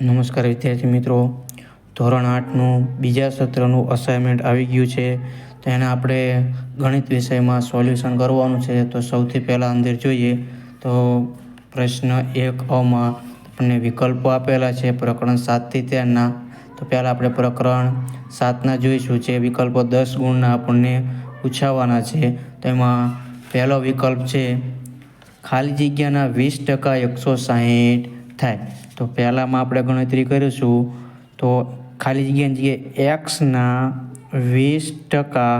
નમસ્કાર વિદ્યાર્થી મિત્રો. ધોરણ આઠનું બીજા સત્રનું અસાઇનમેન્ટ આવી ગયું છે. તો એને આપણે ગણિત વિષયમાં સોલ્યુશન કરવાનું છે. તો સૌથી પહેલાં અંદર જોઈએ તો પ્રશ્ન એક અમાં આપણને વિકલ્પો આપેલા છે. પ્રકરણ સાતથી તેરના. તો પહેલાં આપણે પ્રકરણ સાતના જોઈશું. જે વિકલ્પો દસ ગુણના આપણને પૂછાવાના છે. તો એમાં પહેલો વિકલ્પ છે, ખાલી જગ્યાના વીસ ટકા એકસો સાહીઠ. થાય. તો પહેલાંમાં આપણે ગણતરી કરીશું. તો ખાલી જગ્યાની જગ્યાએ એક્સના વીસ ટકા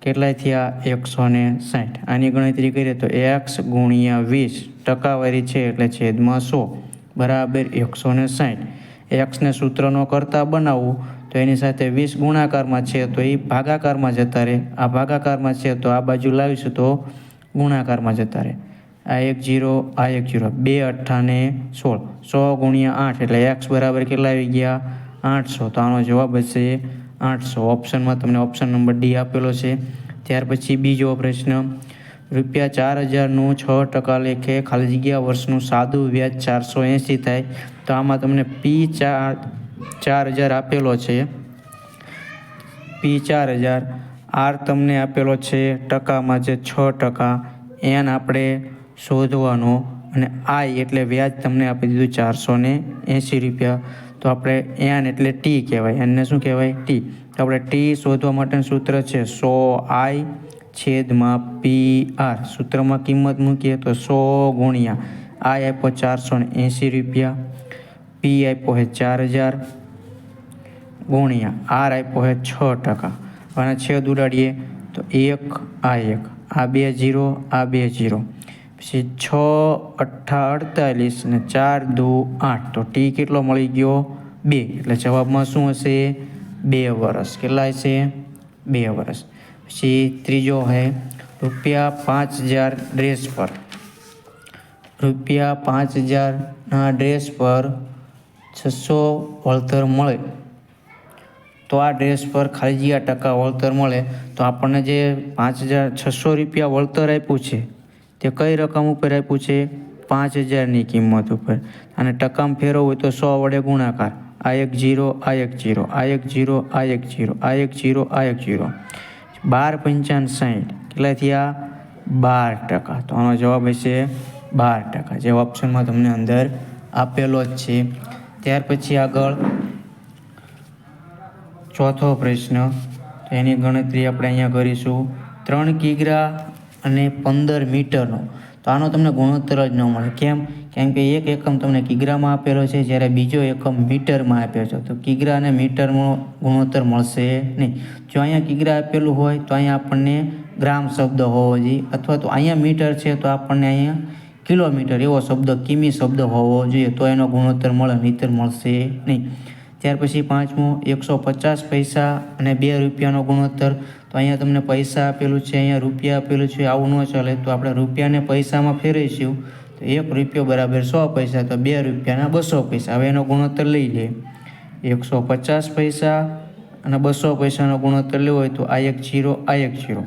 કેટલાય થયા? એકસો ને સાઠ. આની ગણતરી કરીએ તો એક્સ ગુણ્યા વીસ ટકાવારી છે એટલે છેદમાં સો. બરાબર એકસો ને સાઠ. એક્સને સૂત્રનો કરતાં બનાવવું તો એની સાથે વીસ ગુણાકારમાં છે તો એ ભાગાકારમાં જતા રહે. આ ભાગાકારમાં છે તો આ બાજુ લાવીશું તો ગુણાકારમાં જતા રહે. આ એક જીરો આ એક જીરો. બે અઠ્ઠાને સોળ. સો ગુણ્યા આઠ એટલે એક્સ બરાબર કેટલા આવી ગયા? આઠસો. તો આનો જવાબ હશે આઠસો. ઓપ્શનમાં તમને ઓપ્શન નંબર ડી આપેલો છે. ત્યાર પછી બીજો પ્રશ્ન, રૂપિયા ચાર હજારનું છ ટકા લેખે ખાલી જગ્યા વર્ષનું સાદું વ્યાજ ચારસો એંસી થાય. તો આમાં તમને પી ચાર ચાર હજાર આપેલો છે. પી ચાર હજાર. આર તમને આપેલો છે ટકામાં જે છ ટકા. એન આપણે શોધવાનો અને આઈ એટલે વ્યાજ તમને આપી દીધું ચારસો ને એંસી રૂપિયા. તો આપણે એન એટલે ટી કહેવાય. એનને શું કહેવાય? ટી. તો આપણે ટી શોધવા માટેનું સૂત્ર છે સો આઈ છેદમાં પી આર. સૂત્રમાં કિંમત મૂકીએ તો સો ગુણ્યા આઈ આપ્યો ચારસો ને એંસી રૂપિયા. પી આપ્યો હે ચાર હજાર ગુણ્યા આર આપ્યો હે છ ટકા. અને છેદ ઉડાડીએ તો એક આ એક. આ બે જીરો, આ બે જીરો. પછી છ, અઠ્ઠા, અડતાલીસ ને ચાર, દો, આઠ. તો ટી કેટલો મળી ગયો? બે. એટલે જવાબમાં શું હશે? બે વરસ. કેટલા હશે બે વરસ. પછી ત્રીજો હે, રૂપિયા પાંચ હજાર ડ્રેસ પર. રૂપિયા પાંચ હજારના ડ્રેસ પર છસો વળતર મળે. તો આ ડ્રેસ પર ખાલી જ્યાં ટકા વળતર મળે, તો આપણને જે પાંચ હજાર છસો રૂપિયા વળતર આપ્યું છે તે કઈ રકમ ઉપર આપ્યું છે? પાંચ હજારની કિંમત ઉપર. અને ટકામાં ફેરવવું હોય તો સો વડે ગુણાકાર. આ એક જીરો, આ એક જીરો, આ એક જીરો, આ એક જીરો, આ એક જીરો, આ એક જીરો. બાર પંચાવન સાઠ કેટલા થયા? બાર ટકા. તો આનો જવાબ હશે બાર ટકા. જે ઓપ્શનમાં તમને અંદર આપેલો જ છે. ત્યાર પછી આગળ ચોથો પ્રશ્ન. એની ગણતરી આપણે અહીંયા કરીશું. ત્રણ કિગ્રા અને પંદર મીટરનો. તો આનો તમને ગુણોત્તર જ ન મળે. કેમ? કેમ કે એક એકમ તમને કિગ્રામાં આપેલો છે, જ્યારે બીજો એકમ મીટરમાં આપ્યો છે. તો કિગ્રા અને મીટરનો ગુણોત્તર મળશે નહીં. જો અહીંયા કિગ્રા આપેલું હોય, તો અહીંયા આપણને ગ્રામ શબ્દ હોવો જોઈએ. અથવા તો અહીંયા મીટર છે, તો આપણને અહીંયા કિલોમીટર એવો શબ્દ, કિમી શબ્દ હોવો જોઈએ. તો એનો ગુણોત્તર મળે, નહીતર મળશે નહીં. ત્યાર પછી પાંચમો, એકસો પચાસ પૈસા અને બે રૂપિયાનો ગુણોત્તર. તો અહીંયા તમને પૈસા આપેલું છે, અહીંયા રૂપિયા આપેલું છે, આવું ન ચાલે. તો આપણે રૂપિયાને પૈસામાં ફેરવીશું, તો એક રૂપિયો બરાબર સો પૈસા, તો બે રૂપિયાના બસો પૈસા. હવે એનો ગુણોત્તર લઈ લઈએ એકસો પચાસ પૈસા અને બસો પૈસાનો ગુણોત્તર લેવો હોય તો આ એક જીરો, આ એક જીરો.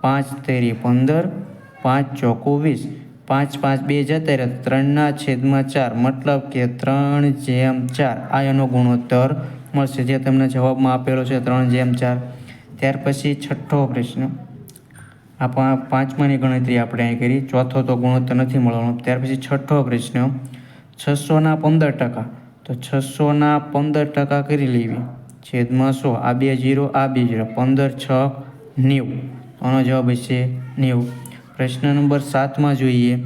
પાંચ તેરી પંદર, પાંચ ચોખ્ખું વીસ. પાંચ પાંચ બે જતા રહે, ત્રણના છેદમાં ચાર. મતલબ કે ત્રણ જેમ ચાર. આ એનો ગુણોત્તર મળશે. જે તમને જવાબમાં આપેલો છે, ત્રણ જેમ ચાર. ત્યાર પછી છઠ્ઠો પ્રશ્ન. આ પાંચમાની ગણતરી આપણે અહીં કરી. ચોથો તો ગુણોત્તર નથી મળવાનો. ત્યાર પછી છઠ્ઠો પ્રશ્ન. છસોના પંદર ટકા. તો છસોના પંદર ટકા કરી લેવી. છેદમાં સો. આ બે જીરો, આ બે જીરો. પંદર, છ, નેવું. આનો જવાબ હશે નેવું. પ્રશ્ન નંબર સાતમાં જોઈએ.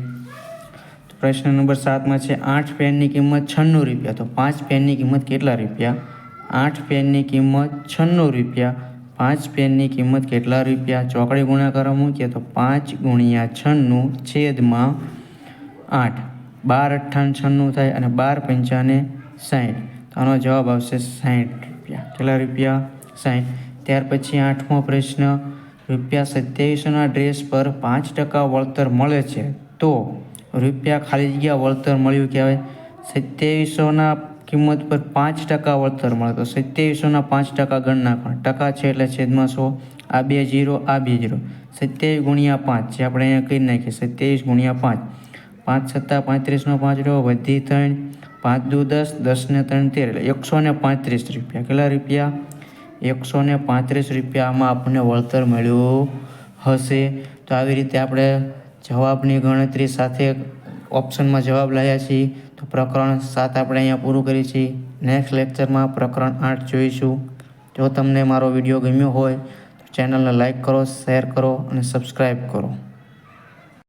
પ્રશ્ન નંબર સાતમાં છે, આઠ પેનની કિંમત છન્નું રૂપિયા. તો પાંચ પેનની કિંમત કેટલા રૂપિયા? આઠ પેનની કિંમત છન્નું રૂપિયા. પાંચ પેનની કિંમત કેટલા રૂપિયા? ચોકડી ગુણાકાર મૂકીએ તો પાંચ ગુણ્યા છન્નું છેદમાં આઠ. બાર અઠ્ઠાણ છન્નું થાય અને બાર પંચાને સાઠ તો આનો જવાબ આવશે સાઠ રૂપિયા. કેટલા રૂપિયા? સાઠ ત્યાર પછી આઠમો પ્રશ્ન, રૂપિયા સત્યાવીસોના ડ્રેસ પર પાંચ ટકા વળતર મળે છે તો રૂપિયા ખાલી જગ્યા વળતર મળ્યું કહેવાય. સત્યાવીસોના કિંમત પર પાંચ ટકા વળતર મળે. તો સત્યાવીસોના પાંચ ટકા ગણના પણ ટકા છે એટલે છેદમાં સો. આ બે જીરો, આ બે જીરો. સત્યાવીસ ગુણ્યા પાંચ. જે આપણે અહીંયા કરી નાખીએ, સત્યાવીસ ગુણ્યા પાંચ. પાંચ સત્તા પાંત્રીસનો પાંચ રહ્યો, વધી ત્રણ. પાંચ દુ દસ, દસને ત્રણ તેર. એટલે એકસો ને પાંત્રીસ રૂપિયા. કેટલા રૂપિયા? એકસો ને પાંત્રીસ રૂપિયામાં આપણને વળતર મળ્યું હશે. તો આવી રીતે આપણે જવાબની ગણતરી સાથે ઓપ્શનમાં જવાબ લાવ્યા છીએ. તો પ્રકરણ સાત આપણે અહીંયા પૂરું કરીએ છીએ નેક્સ્ટ લેક્ચરમાં પ્રકરણ આઠ જોઈશું. જો તમને મારો વીડિયો ગમ્યો હોય તો ચેનલને લાઇક કરો શેર કરો અને સબસ્ક્રાઈબ કરો.